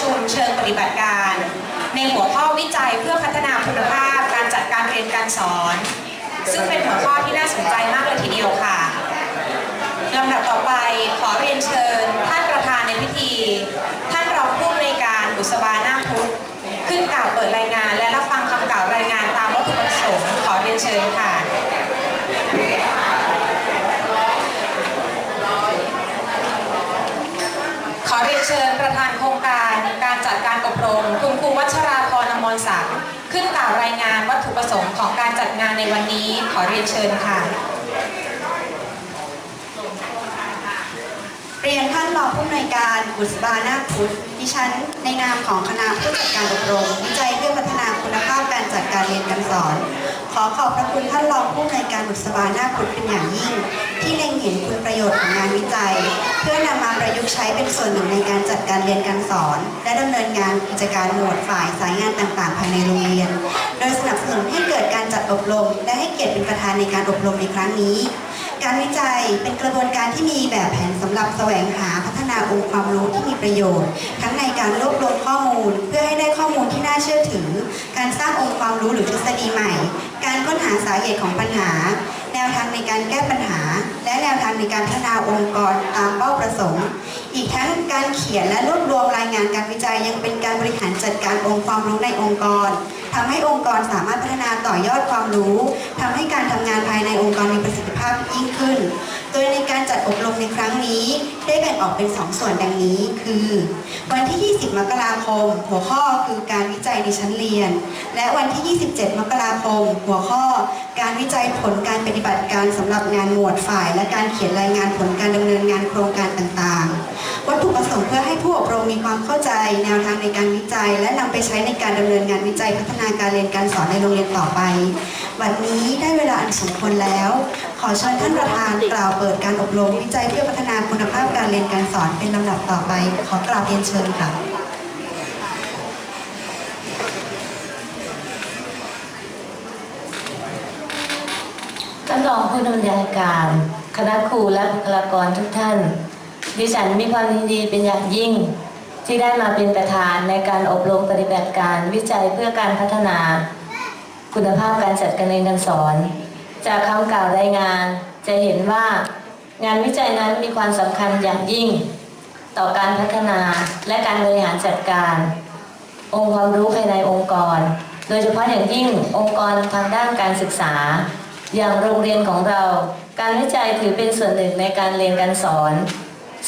ชุมเชิงปฏิบัติการ ในหัวข้อวิจัยเพื่อพัฒนาคุณภาพการจัดการเรียนการสอน ซึ่งเป็นหัวข้อที่น่าสนใจมากเลยทีเดียวค่ะลำดับต่อไปขอเรียนเชิญท่านประธานในพิธี ท่านรองผู้อำนวยการบุษบานาพุทธขึ้นกล่าวเปิดรายงานและรับฟังคำกล่าวรายงานตามวัตถุประสงค์ขอเรียนเชิญค่ะ ขอ เชิญประธานโครงการการจัดการอบรม คุณครูวัชราพรอมรศักดิ์ขึ้นกล่าวรายงานวัตถุประสงค์ของการจัดงานในวันนี้ขอเรียนเชิญค่ะเรียนท่านรองผู้อำนวยการบุษบานาพุทธดิฉันในนามของคณะผู้จัดการอบรม วิจัยเพื่อพัฒนาคุณภาพการจัดการเรียนการสอน ขอขอบพระคุณท่านรองผู้อำนวยการบุษบานาพุทธเป็นอย่างยิ่ง ที่เล็งเห็นคุณประโยชน์ของงานวิจัย พื่อนำมาประยุกต์ใช้เป็นส่วนหนึ่งในการจัดการเรียนการสอน และดำเนินงานกิจการหมวดฝ่ายสายงานต่างๆภายในโรงเรียน โดยสนับสนุนให้เกิดการจัดอบรม และให้เกียรติเป็นประธานในการอบรมในครั้งนี้ การวิจัยเป็นกระบวนการที่มีแบบแผนสำหรับแสวงหาพัฒนาองค์ความรู้ที่มีประโยชน์ ทั้งในการรวบรวมข้อมูล เพื่อให้ได้ข้อมูลที่น่าเชื่อถือ การสร้างองค์ความรู้หรือทฤษฎีใหม่ การค้นหาสาเหตุของปัญหา แนวทางในการแก้ปัญหา และ ในการพัฒนาองค์กรตามเป้าประสงค์ อีกทั้งการเขียนและรวบรวมรายงานการวิจัยยังเป็นการบริหารจัดการองค์ความรู้ในองค์กรทำให้องค์กรสามารถพัฒนาต่อยอดความรู้ทำให้การทำงานภายในองค์กรมีประสิทธิภาพยิ่งขึ้น โดยในการจัดอบรมในครั้งนี้ ได้แบ่งออกเป็น 2 ส่วนดังนี้ คือ วันที่ 20 มกราคม หัวข้อคือการวิจัยในชั้นเรียน และวันที่ 27 มกราคม หัวข้อ การวิจัยผลการปฏิบัติการสำหรับงานหมวดฝ่าย และการเขียนรายงานผลการดำเนินงานโครงการต่างๆ วัตถุประสงค์เพื่อให้ผู้อบรมมีความเข้าใจ แนวทางในการวิจัย และนำไปใช้ในการดำเนินงานวิจัยพัฒนาการเรียนการสอนในโรงเรียนต่อไป วันนี้ได้เวลาอันสมควรแล้ว ขอเชิญท่านประธานกล่าวเปิดการอบรมวิจัยเพื่อพัฒนาคุณภาพการเรียนการสอนเป็นลำดับต่อไป ขอกราบเรียนเชิญค่ะท่านรองผู้ดำเนินการคณะครูและบุคลากรทุกท่าน ดิฉันมีความยินดีเป็นอย่างยิ่ง ที่ได้มาเป็นประธานในการอบรมปฏิบัติการวิจัยเพื่อการพัฒนา คุณภาพการจัดการเรียนการสอน จากคำกล่าวรายงานจะเห็นว่างานวิจัยนั้นมีความสำคัญอย่างยิ่ง ต่อการพัฒนาและการบริหารจัดการ องค์ความรู้ภายในองค์กร โดยเฉพาะอย่างยิ่งองค์กรทางด้านการศึกษา อย่างโรงเรียนของเรา การวิจัยถือเป็นส่วนหนึ่งในการเรียนการสอน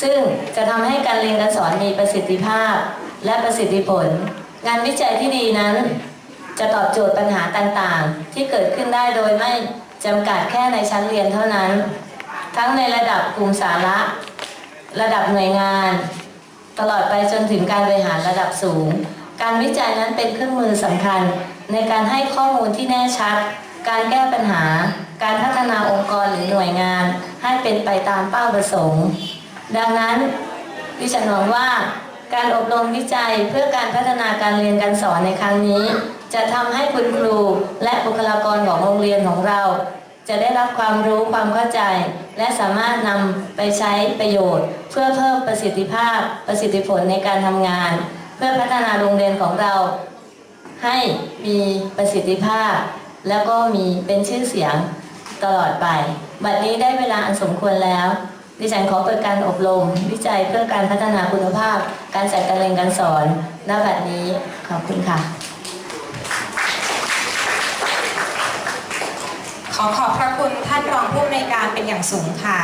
ซึ่งจะทำให้การเรียนการสอนมีประสิทธิภาพ และประสิทธิผล งานวิจัยที่ดีนั้น จะตอบโจทย์ปัญหาต่างๆ ที่เกิดขึ้นได้โดยไม่จำกัดแค่ในชั้นเรียนเท่านั้น ทั้งในระดับกลุ่มสาระ ระดับหน่วยงาน ตลอดไปจนถึงการบริหารระดับสูง การวิจัยนั้นเป็นเครื่องมือสำคัญ ในการให้ข้อมูลที่แน่ชัด การแก้ปัญหา การพัฒนาองค์กรหรือหน่วยงาน ให้เป็นไปตามเป้าประสงค์ ดังนั้นดิฉันหวังว่าการอบรมวิจัยเพื่อการพัฒนาการเรียนการสอนในครั้งนี้ จะทำให้คุณครูและบุคลากรของโรงเรียนของเรา จะได้รับความรู้ความเข้าใจ และสามารถนำไปใช้ประโยชน์ เพื่อเพิ่มประสิทธิภาพประสิทธิผลในการทำงาน เพื่อพัฒนาโรงเรียนของเรา ให้มีประสิทธิภาพ แล้วก็มีเป็นชื่อเสียงตลอดไป บัดนี้ได้เวลาอันสมควรแล้ว ดิฉันขอเปิดการอบรม วิจัยเพื่อการพัฒนาคุณภาพ การจัดการเรียนการสอนณบัดนี้ขอบคุณค่ะ อขอบพระคุณท่านรองผู้อำนวยการเป็นอย่างสูงค่ะ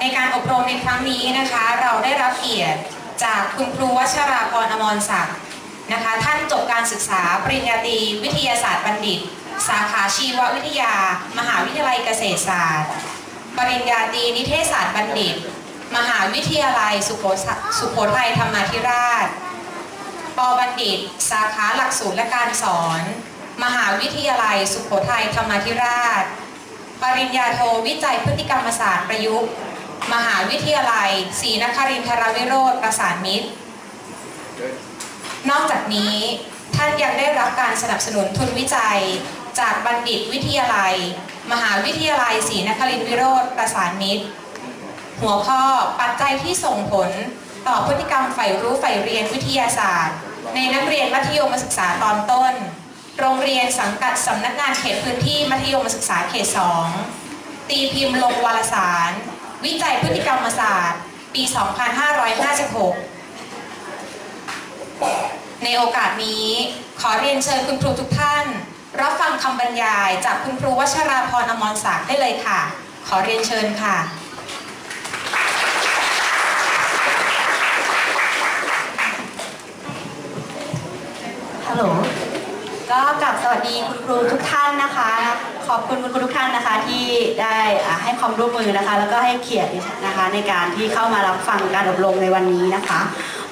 ในการอบรมในครั้งนี้นะคะ เราได้รับเกียรติจากคุณครูวัชราพรอมรศักดิ์นะคะ ท่านจบการศึกษาปริญญาตรีวิทยาศาสตร์บัณฑิต สาขาชีววิทยา มหาวิทยาลัยเกษตรศาสตร์ ปริญญาตรีนิเทศศาสตร์บัณฑิต มหาวิทยาลัยสุโขทัยสุโขทัยธรรมาธิราช ปบัณฑิต สาขาหลักสูตรและการสอน มหาวิทยาลัย สุโขทัยธรรมาธิราช ปริญญาโทวิจัยพฤติกรรมศาสตร์ประยุกต์ มหาวิทยาลัยศรีนครินทรวิโรธประสานมิตร นอกจากนี้ท่านยังได้รับการสนับสนุนทุนวิจัย จากบัณฑิตวิทยาลัย มหาวิทยาลัยศรีนครินทรวิโรธประสานมิตร หัวข้อปัจจัยที่ส่งผลต่อพฤติกรรมใฝ่รู้ใฝ่เรียนวิทยาศาสตร์ ในนักเรียนมัธยมศึกษาตอนต้น โรงเรียนสังกัดสำนักงานเขตพื้นที่มัธยมศึกษาเขต 2 ตีพิมพ์ลงวารสาร วิจัยพฤติกรรมศาสตร์ ปี 2556 ในโอกาสนี้ขอเรียนเชิญคุณครูทุกท่าน รับฟังคำบรรยายจากคุณครูวัชราพรอมรศักดิ์ได้เลยค่ะ ขอเรียนเชิญค่ะฮัลโหล ก็กลับสวัสดีคุณครูทุกท่านนะคะ ขอบคุณคุณครูทุกท่านนะคะที่ได้ให้ความร่วมมือนะคะ แล้วก็ให้เกียรตินนะคะ ในการที่เข้ามารับฟังการอบรมในวันนี้นะคะ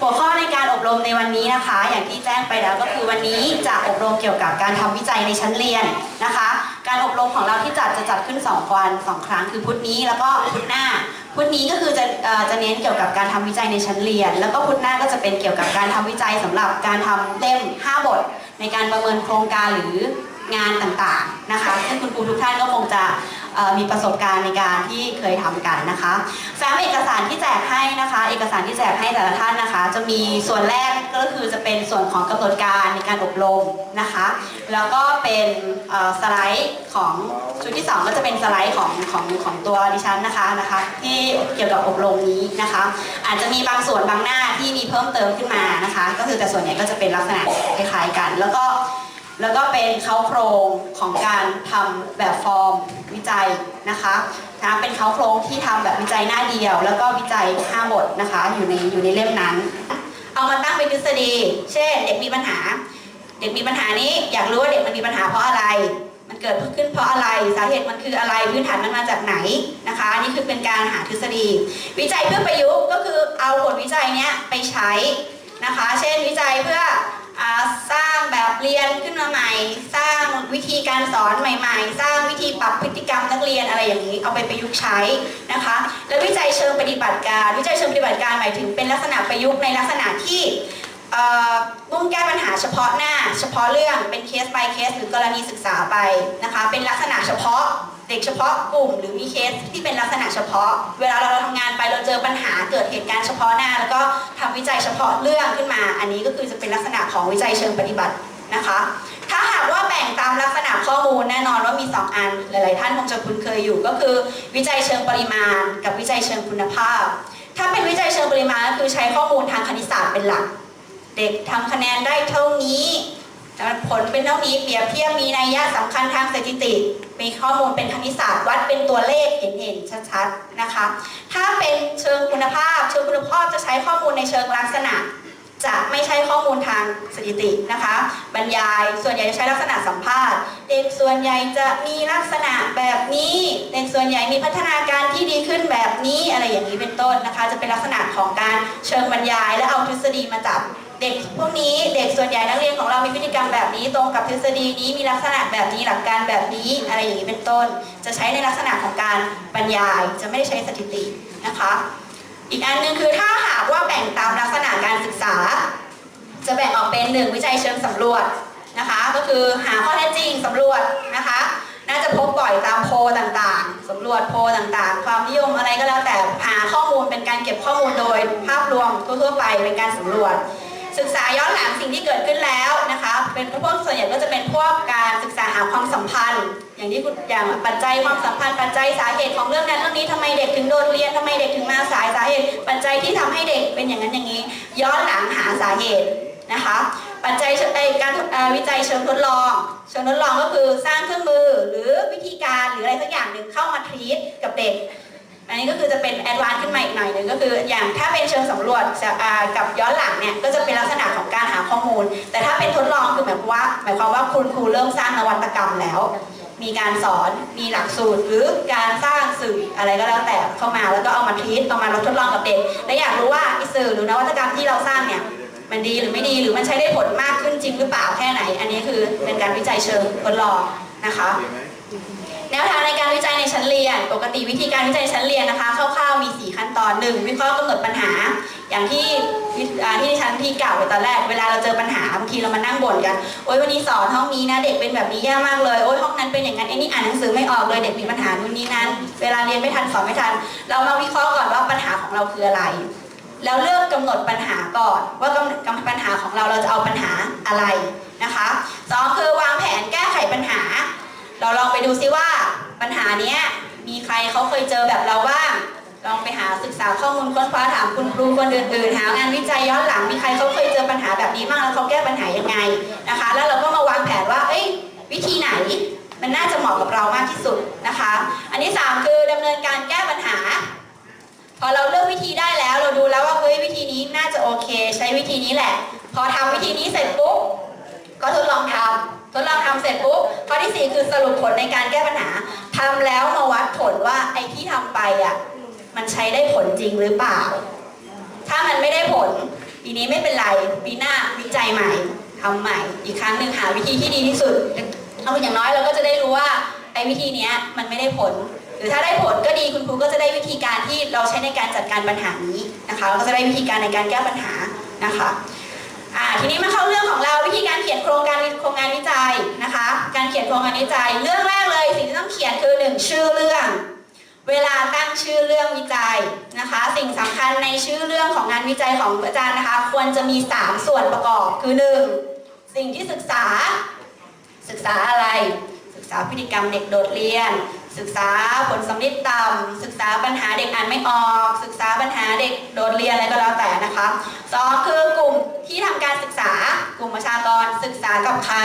หัวข้อในการอบรมในวันนี้นะคะ อย่างที่แจ้งไปแล้วก็คือวันนี้จะอบรมเกี่ยวกับการทำวิจัยในชั้นเรียนนะคะ การอบรมของเราที่จัดจะจัดขึ้น 2 วันสองครั้งคือพุธนี้แล้วก็พุธหน้าพุธนี้ก็คือจะเอ่อจะเน้นเกี่ยวกับการทำวิจัยในชั้นเรียน แล้วก็พุธหน้าก็จะเป็นเกี่ยวกับการทำวิจัยสำหรับการทำเล่ม 5 บท ในการประเมินโครงการหรืองานต่างๆนะคะซึ่งคุณครูทุกท่านก็คงจะ มีประสบการณ์ในการที่เคยทำกันนะคะแฟ้มเอกสารที่แจกให้นะคะ เอกสารที่แจกให้แต่ละท่านนะคะ จะมีส่วนแรกก็คือจะเป็นส่วนของกำหนดการในการอบรมนะคะ แล้วก็เป็นสไลด์ของชุดที่ 2 ก็จะเป็นสไลด์ของของของตัวดิฉันนะคะนะคะ ที่เกี่ยวกับอบรมนี้นะคะ อาจจะมีบางส่วนบางหน้าที่มีเพิ่มเติมขึ้นมานะคะ ก็คือแต่ส่วนใหญ่ก็จะเป็นลักษณะคล้ายๆกัน แล้วก็ แล้วก็เป็นเขาโครงของการทำแบบฟอร์มวิจัยนะคะนะเป็นเขาโครงที่ทำแบบวิจัยหน้าเดียว แล้วก็วิจัย 5 บทนะคะ อยู่ในอยู่ในเล่มนั้น เอามาตั้งเป็นทฤษฎี เช่น เด็กมีปัญหา เด็กมีปัญหานี้ อยากรู้ว่าเด็กมันมีปัญหาเพราะอะไร มันเกิดขึ้นเพราะอะไรสาเหตุมันคืออะไรพื้นฐานมันมาจากไหนนะคะนี่คือเป็นการหาทฤษฎี วิจัยเพื่อประยุกต์ก็คือเอาผลวิจัยเนี้ยไปใช้นะคะ เช่นวิจัยเพื่อ สร้างแบบเรียนขึ้นมาใหม่ สร้างวิธีการสอนใหม่ ๆ สร้างวิธีปรับพฤติกรรมนักเรียนอะไรอย่างนี้ เอาไปประยุกต์ใช้นะคะ และวิจัยเชิงปฏิบัติการ วิจัยเชิงปฏิบัติการหมายถึงเป็นลักษณะประยุกต์ในลักษณะที่ มุ่งแก้ปัญหาเฉพาะหน้า เฉพาะเรื่องเป็นเคส by เคสหรือกรณีศึกษาไปนะคะ เป็นลักษณะเฉพาะเด็กเฉพาะกลุ่ม หรือมีเคสที่เป็นลักษณะเฉพาะ เวลาเราทำงานไปเราเจอปัญหาเกิดเหตุการณ์เฉพาะหน้า แล้วก็ทำวิจัยเฉพาะเรื่องขึ้นมา อันนี้ก็คือจะเป็นลักษณะของวิจัยเชิงปฏิบัตินะคะ ถ้าหากว่าแบ่งตามลักษณะข้อมูลแน่นอนว่ามี 2 อัน หลาย ๆ ท่านคงจะคุ้นเคยอยู่ก็คือ วิจัยเชิงปริมาณ กับวิจัยเชิงคุณภาพ ถ้าเป็นวิจัยเชิงปริมาณก็คือใช้ข้อมูลทางคณิตศาสตร์เป็นหลัก เด็กทำคะแนนได้เท่านี้ผลเป็นเท่านี้เปรียบเทียบมีนัยยะสำคัญทางสถิติ มีข้อมูลเป็นคณิตศาสตร์วัดเป็นตัวเลขเห็นเห็นๆชัดๆนะคะ ถ้าเป็นเชิงคุณภาพ เชิงคุณภาพจะใช้ข้อมูลในเชิงลักษณะ จะไม่ใช่ข้อมูลทางสถิตินะคะ บรรยายส่วนใหญ่จะใช้ลักษณะสัมภาษณ์ เด็กส่วนใหญ่จะมีลักษณะแบบนี้เด็กส่วนใหญ่มีพัฒนาการที่ดีขึ้นแบบนี้อะไรอย่างนี้เป็นต้นนะคะ จะเป็นลักษณะของการเชิงบรรยายและเอาทฤษฎีมาจับ เด็กพวกนี้เด็กส่วนใหญ่นักเรียนของเรามีพฤติกรรมแบบนี้ ตรงกับทฤษฎีนี้มีลักษณะแบบนี้หลักการแบบนี้อะไรอย่างนี้เป็นต้น จะใช้ในลักษณะของการบรรยาย จะไม่ได้ใช้สถิตินะคะ อีกอันหนึ่งคือถ้าหากว่าแบ่งตามลักษณะการศึกษา จะแบ่งออกเป็นหนึ่งวิจัยเชิงสำรวจนะคะ ก็คือหาข้อเท็จจริงสำรวจนะคะ น่าจะพบบ่อยตามโพลต่างๆสำรวจโพลต่างๆ ความนิยมอะไรก็แล้วแต่หาข้อมูลเป็นการเก็บข้อมูลโดยภาพรวมทั่วๆไปเป็นการสำรวจ ศึกษาย้อนหลังสิ่งที่เกิดขึ้นแล้วนะคะ เป็นพวกส่วนใหญ่ก็จะเป็นพวกการศึกษาหาความสัมพันธ์ อย่างที่คุณอย่างปัจจัยความสัมพันธ์ปัจจัยสาเหตุของเรื่องนั้นเรื่องนี้ทำไมเด็กถึงโดนเรียนทำไมเด็กถึงมาสายสาเหตุ ปัจจัยที่ทำให้เด็กเป็นอย่างนั้นอย่างนี้ ย้อนหลังหาสาเหตุนะคะ ปัจจัยการวิจัยเชิงทดลอง เชิงทดลองก็คือสร้างเครื่องมือหรือวิธีการหรืออะไรสักอย่างหนึ่งเข้ามาทรีตกับเด็ก อันนี้ก็คือจะเป็นแอดวานซ์ขึ้นมาอีกหน่อยหนึ่งก็คือ อย่างถ้าเป็นเชิงสำรวจกับย้อนหลังเนี่ยก็จะเป็นลักษณะของการหาข้อมูล แต่ถ้าเป็นทดลองคือหมายความว่าหมายความว่าคุณครูเริ่มสร้างนวัตกรรมแล้ว มีการสอนมีหลักสูตร หรือการสร้างสื่ออะไรก็แล้วแต่เข้ามาแล้วก็เอามาทีตเอามาทดลองกับเด็กและอยากรู้ว่าอสื่อหรือนวัตกรรมที่เราสร้างเนี่ยมันดีหรือไม่ดีหรือมันใช้ได้ผลมากขึ้นจริงหรือเปล่าแค่ไหน อันนี้คือเป็นการวิจัยเชิงทดลองนะคะ แนวทางในการวิจัยในชั้นเรียน ปกติวิธีการวิจัยชั้นเรียนนะคะคร่าวๆมี 4 ขั้นตอน 1. วิเคราะห์กำหนดปัญหา อย่างที่ที่ดิฉันที่กล่าวไปตอนแรก เวลาเราเจอปัญหาบางทีเรามานั่งบ่นกันโอ๊ยวันนี้สอนห้องนี้นะเด็กเป็นแบบนี้แย่มากเลยโอ๊ยห้องนั้นเป็นอย่างนั้นไอ้นี่อ่านหนังสือไม่ออกเลยเด็กมีปัญหานู่นนี่นั่นเวลาเรียนไม่ทันสอนไม่ทัน เรามาวิเคราะห์ก่อนว่าปัญหาของเราคืออะไร แล้วเลือกกำหนดปัญหาก่อน ว่ากำกำปัญหาของเราเราจะเอาปัญหาอะไรนะคะสองคือวางแผนแก้ไขปัญหา เราลองไปดูซิว่าปัญหาเนี้ยมีใครเขาเคยเจอแบบเราบ้าง ลองไปหาศึกษาข้อมูลค้นคว้าถามคุณครูคนอื่นๆ หางานวิจัยย้อนหลังมีใครเขาเคยเจอปัญหาแบบนี้บ้างแล้วเขาแก้ปัญหายังไงนะคะ แล้วเราก็มาวางแผนว่า เอ้ย วิธีไหนมันน่าจะเหมาะกับเรามากที่สุดนะคะ อันที่สามคือดำเนินการแก้ปัญหา พอเราเลือกวิธีได้แล้วเราดูแล้วว่าเฮ้ยวิธีนี้น่าจะโอเค ใช้วิธีนี้แหละ พอทำวิธีนี้เสร็จปุ๊บก็ทดลองทำ ทดลองทำเสร็จปุ๊บข้อที่สี่คือสรุปผลในการแก้ปัญหาทำแล้วมาวัดผลว่าไอ้ที่ทำไปอะมันใช้ได้ผลจริงหรือเปล่า ถ้ามันไม่ได้ผลปีนี้ไม่เป็นไรปีหน้าวิจัยใหม่ทำใหม่ อีกครั้งหนึ่งหาวิธีที่ดีที่สุดเอาอย่างน้อยเราก็จะได้รู้ว่าไอ้วิธีนี้มันไม่ได้ผล หรือถ้าได้ผลก็ดีคุณครูก็จะได้วิธีการที่เราใช้ในการจัดการปัญหานี้นะคะเราก็จะได้วิธีการในการแก้ปัญหานะคะ อ่าทีนี้มาเข้าเรื่องของเราวิธีการเขียนโครงการโครงงานวิจัยนะคะ การเขียนโครงงานวิจัย เรื่องแรกเลยสิ่งที่ต้องเขียนคือหนึ่งชื่อเรื่อง เวลาตั้งชื่อเรื่องวิจัยนะคะ สิ่งสำคัญในชื่อเรื่องของงานวิจัยของอาจารย์นะคะ ควรจะมี 3 ส่วนประกอบคือ 1. สิ่งที่ศึกษา ศึกษาอะไร ศึกษาพฤติกรรมเด็กโดดเรียน ศึกษาผลสำลิดต่ำศึกษาปัญหาเด็กอ่านไม่ออก ศึกษาปัญหาเด็กโดดเรียนอะไรก็แล้วแต่นะคะสองคือกลุ่มที่ทำการศึกษากลุ่มประชากรศึกษากับใคร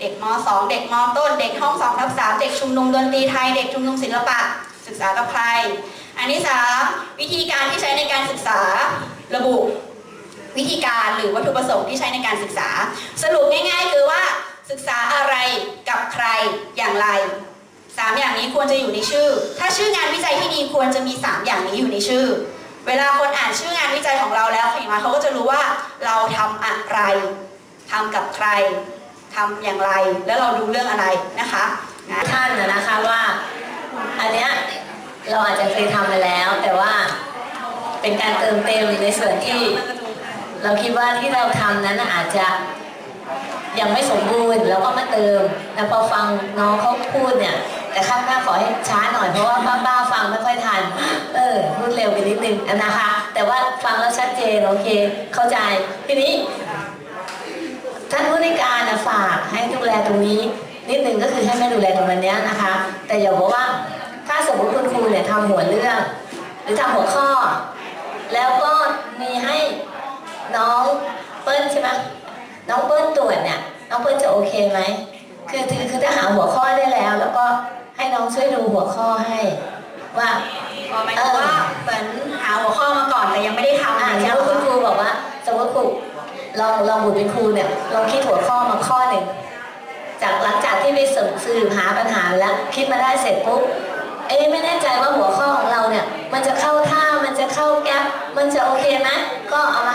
เด็กม .2 เด็กมต้น เด็กห้อง2ทับ3เด็กชุมนุมดนตรีไทย เด็กชุมนุมศิลปะ ศึกษากับใคร อันที่สามวิธีการที่ใช้ในการศึกษาระบุวิธีการหรือวัตถุประสงค์ที่ใช้ในการศึกษา สรุปง่าย ๆ คือว่าศึกษาอะไรกับใครอย่างไร สามอย่างนี้ควรจะอยู่ในชื่อ ถ้าชื่องานวิจัยที่ดีควรจะมีสามอย่างนี้อยู่ในชื่อ เวลาคนอ่านชื่องานวิจัยของเราแล้วเห็นไหมเขาก็จะรู้ว่าเราทำอะไรทำกับใครทำอย่างไร แล้วเราดูเรื่องอะไรนะคะท่านนะนะคะว่า อันเนี้ยเราอาจจะเคยทำมาแล้ว แต่ว่าเป็นการเติมเต็มในส่วนที่ เราคิดว่าที่เราทำนั้นอาจจะยังไม่สมบูรณ์แล้วก็มาเติม แล้วพอฟังน้องเขาพูดเนี่ย แต่ข้างหน้าขอให้ช้าหน่อยเพราะว่าป้าๆฟังไม่ค่อยทัน เออพูดเร็วไปนิดนึงนะคะ แต่ว่าฟังแล้วชัดเจนโอเค เข้าใจทีนี้ ท่านผู้ในการฝากให้ดูแลตรงนี้ นิดนึงก็คือให้แม่ดูแลตรงนี้นะคะ แต่อย่าบอกว่า ถ้าสมมติคุณครูเนี่ยทำหัวเรื่อง หรือทำหัวข้อ แล้วก็มีให้น้องเปิ้ลใช่ไหมน้องเปิ้ลตรวจเนี่ยน้องเปิ้ลจะโอเคไหมคือคือคือถ้าหาหัวข้อได้แล้วแล้วก็ ให้น้องช่วยดูหัวข้อให้ว่าอ๋อหมายถึงว่าเหมือนหาหัวข้อมาก่อนแต่ยังไม่ได้ทำอ่าอย่างสเงี้มยมติคุณครูบอกว่าสมมติครูลองลองบุตรเป็นครูเนี่ยลองคิดหัวข้อมาข้อหนึ่งจากหลังจากที่ไปสืบสืบหาปัญหาแล้วคิดมาได้เสร็จปุ๊บเอ๊ะไม่แน่ใจว่าหัวข้อของเราเนี่ย มันจะเข้าท่ามันจะเข้าแก๊ปมันจะโอเคไหมก็เอามา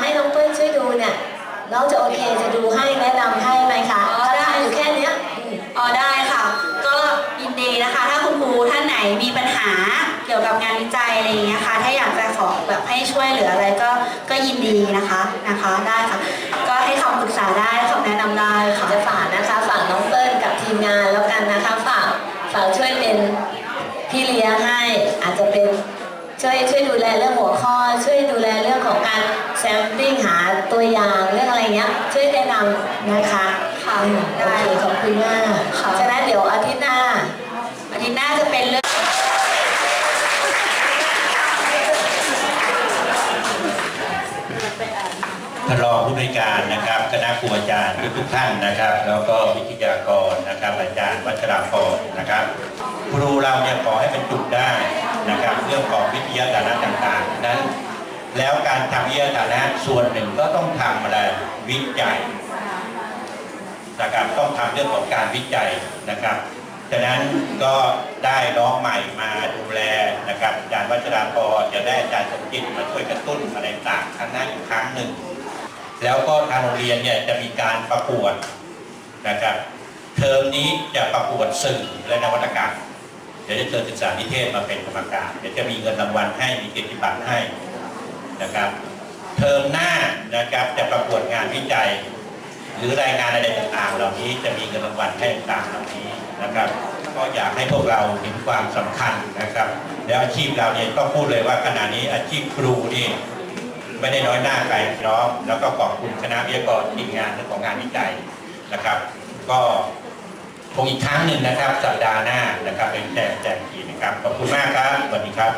ให้ช่วยเหลืออะไรก็ก็ยินดีนะคะนะคะได้ค่ะ ก็ให้คำปรึกษาได้คำแนะนำได้ค่ะจะฝากนะคะฝากน้องเปิ้ลกับทีมงานแล้วกันนะคะฝากฝากช่วยเป็นพี่เลี้ยงให้อาจจะเป็นช่วยช่วยดูแลเรื่องหัวข้อ ช่วยดูแลเรื่องของการแซมปิ้งหาตัวอย่างเรื่องอะไรเงี้ยช่วยแนะนำนะคะค่ะอืมได้โอเคขอบคุณมากค่ะฉะนั้นเดี๋ยวอาทิตย์หน้าอาทิตย์หน้าจะเป็นเรื่อง ท่านรองผู้บริการนะครับคณะครูอาจารย์ทุกท่านนะครับ แล้วก็วิทยากรนะครับ อาจารย์วัชราพรนะครับครูเราเนี่ยขอให้บรรจุดได้นะครับ เรื่องของวิทยาฐานะต่างๆ นั้น แล้วการทำวิทยาฐานะส่วนหนึ่งก็ต้องทำอะไรวิจัยนะครับต้องทำเรื่องของการวิจัยนะครับฉะนั้นก็ได้น้องใหม่มาดูแลนะครับอาจารย์วัชราพรจะได้อาจารย์สมจิตมาช่วยกระตุ้นอะไรต่างๆครั้งหน้าอีกครั้งหนึ่ง แล้วก็ทางโรงเรียนเนี่ยจะมีการประกวดนะครับเทอมนี้จะประกวดสื่อและนวัตกรรมเดี๋ยวจะเชิญศึกษานิเทศมาเป็นกรรมการเดี๋ยวจะมีเงินรางวัลให้มีเกียรติบัตรให้นะครับเทอมหน้านะครับจะประกวดงานวิจัย หรือรายงานอะไรต่างๆ เหล่านี้จะมีเงินรางวัลให้ต่างๆเหล่านี้นะครับ ก็อยากให้พวกเราเห็นความสำคัญนะครับ แล้วอาชีพเราเนี่ยต้องพูดเลยว่าขณะนี้อาชีพครูนี่ ไม่ได้น้อยหน้าใครน้อง แล้วก็ขอบคุณคณะวิทยากรทีมงานของงานวิจัยนะครับ ก็คงอีกครั้งหนึ่งนะครับ สัปดาห์หน้านะครับเป็นแจกแจกทีนะครับขอบคุณมากครับสวัสดีครับ